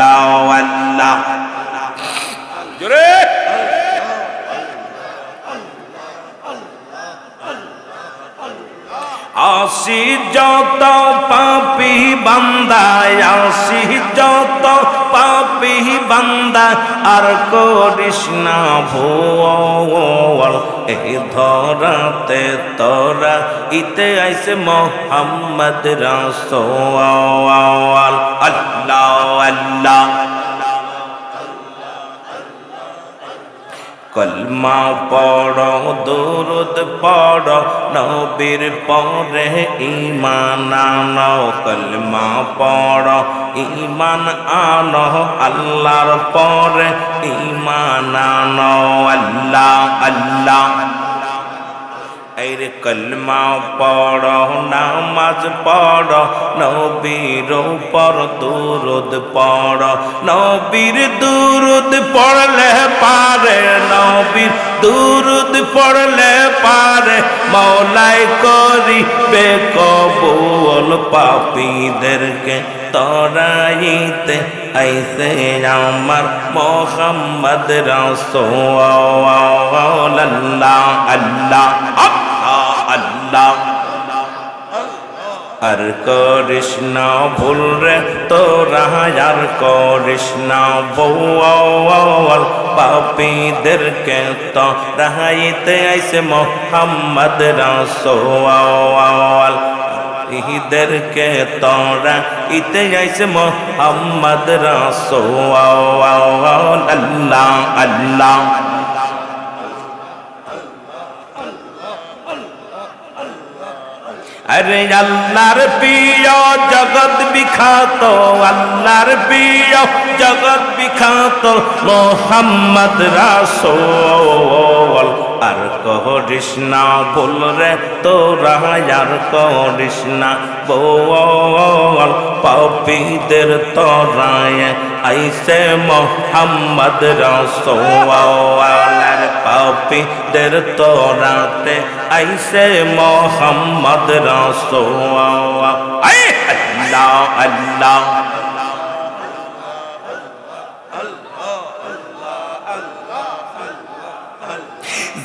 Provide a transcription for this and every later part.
আল্লাহ আল্লাহ জোরে! আসি যত পাপি বান্দায় আসি যত পাপি বান্দা, আর করিস না ভুয়াল। এই ধরাতে তোরা ইতে আইসে মোহাম্মদ রাসোয়াল আল্লাহ আল্লাহ। কলমা পড়, দুরুদ পড়ো, নবীর পরে ইমান আনো, কলমা পড় ইমান আনো, আল্লাহর পরে ইমান আনো, আল্লাহ আল্লাহ। এর কলমা পড়ো নামাজ পড়ো নবীর উপর দুরুদ পড়ো নবীর দুরুদ পড়লে পারে নবীর দুরুদ পড়লে পারে মৌলাই করি বেকবুল পাপীদেরকে তরাইতে ऐसे আমার মোহাম্মদ রাসূল আল্লাহ আল্লাহ আল্লাহ আর না ভুল রে, তোরা আর না বৌল পাপীদেরকে তো রাহাইতে আইসে মোহাম্মদ রাসূল। ইদেরকে তোরা ইতে আইসে মোহাম্মদ রাসূল। আল্লাহ আল্লাহ। আরে আল্লাহর প্রিয় জগৎ বিখ্যাত, আল্লাহর প্রিয় জগৎ বিখ্যাত, মোহাম্মদ রাসূল। আর না বল রে তোরা, আর করিস না বল পাপীদের তোরায় আইসে মোহাম্মদ রাসূল। পাপীদের তোরাতে আইসে মোহাম্মদ রাসূল আল্লাহ আল্লাহ।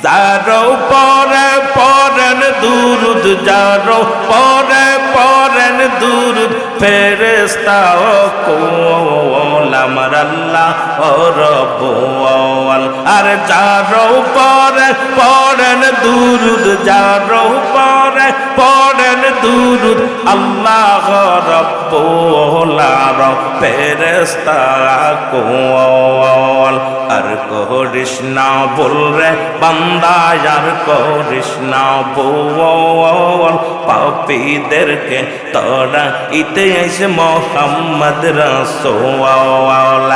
যারো পরে পরেন দুরুদ, যারো পরে পরেন দুরুদ ফেরেস্তাও কোল আমার আল্লাহ ও রব্বুল আর যারো পরে পরেন দুরুদ, যারো পরে পরেন দুরুদ, আল্লাহ রব্বুল ফেরেস্তা কোল। আর করিস না বল রে বান্দা, আর করিস না বল পাপীদেরকে তোরা ইতে আইসে মোহাম্মদ রাসূল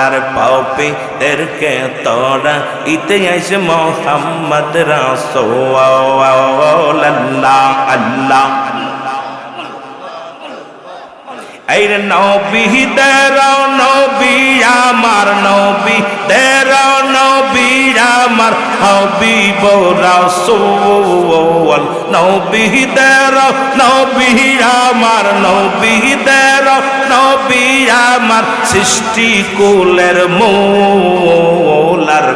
আর পাপীদেরকে তোরা ইতে আইসে মোহাম্মদ রাসূল আল্লাহ আল্লাহ। এই নবী দের নবী, আমার নবী দের নবী, আমার হবিব রাসূল নবী দের নবী, আমার নবী দের নবী, আমার সৃষ্টি কুলের মূলার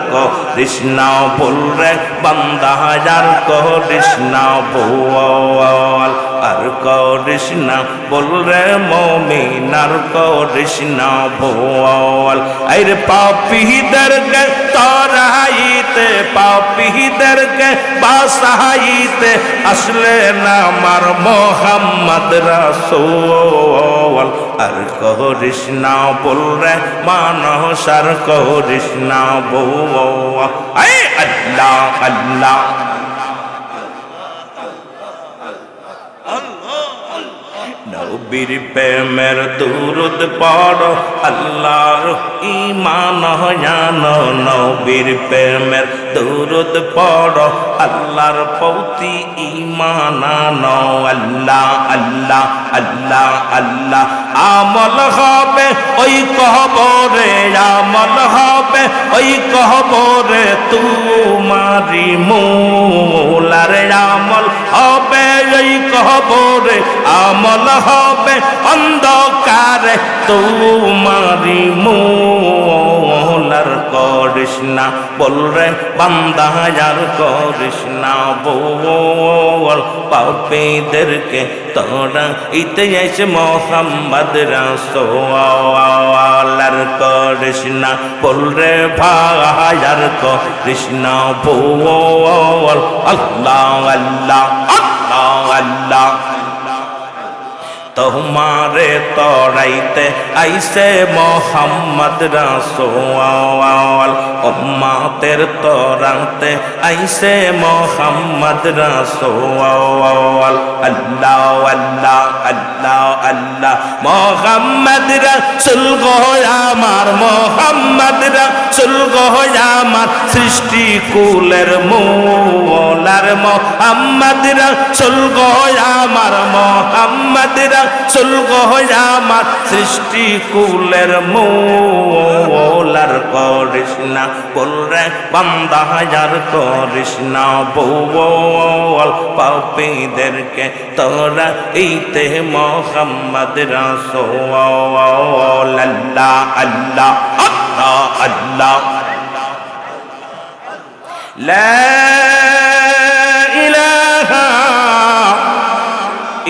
কৃষ্ণ বল রে বান্দা যার কৃষ্ণ বল আর কৃষ্ণ বল রে মমিনার কৃষ্ণ বল আইর পাপীদেরকে তরাইতে পাপীদেরকে বাসাইতে, আসলে না আমার মোহাম্মদ রাসূল আর করিস না বল রে মানস আর করিস না আই আল্লাহ আল্লাহ। নবীর প্রেমের দুরুদ পড়, আল্লাহর ইমান জানো নবীর প্রেমের দুরুদ পড়, আল্লাহর পৌতি ইমান আনো আল্লাহ আল্লাহ আল্লাহ আল্লাহ। আমল হবে ওই কহবরে আমল হবে ওই কহবরে তুমারি মূলার আমল হবে ওই কহবরে আমল হবে অন্ধকারে তুমারি মূল কৃষ্ণা, বল রে বান্দা আর করিস না বল পাপীদেরকে তোরা ইতে এসে মোহাম্মদ রাসোয়ালার করিস না বল রে ভাই আর করিস না বল আল্লাহ আল্লাহ আল্লাহ আল্লাহ। তোমারে তরাইতে আইসে মোহাম্মদ রাসোয়াল উম্মাতের তরাতে আইসে মোহাম্মদ রাসোয়াল আল্লাহ আল্লাহ আল্লাহ আল্লাহ। মোহাম্মদ রাসুল গো আমার, মোহাম্মদ রাসুল গো সৃষ্টি কুলের মৌলার মোহাম্মদ রাসুল গো, আমার মোহাম্মদ রাসুল গো, আমার সৃষ্টি কুলের মৌলার করিস না রে বান্দা, হাজার বৌল পাপীদেরকে তোরা এইতে মোহাম্মদ রাসূল। আল্লাহ আল্লাহ আল্লাহ আল্লাহ। لا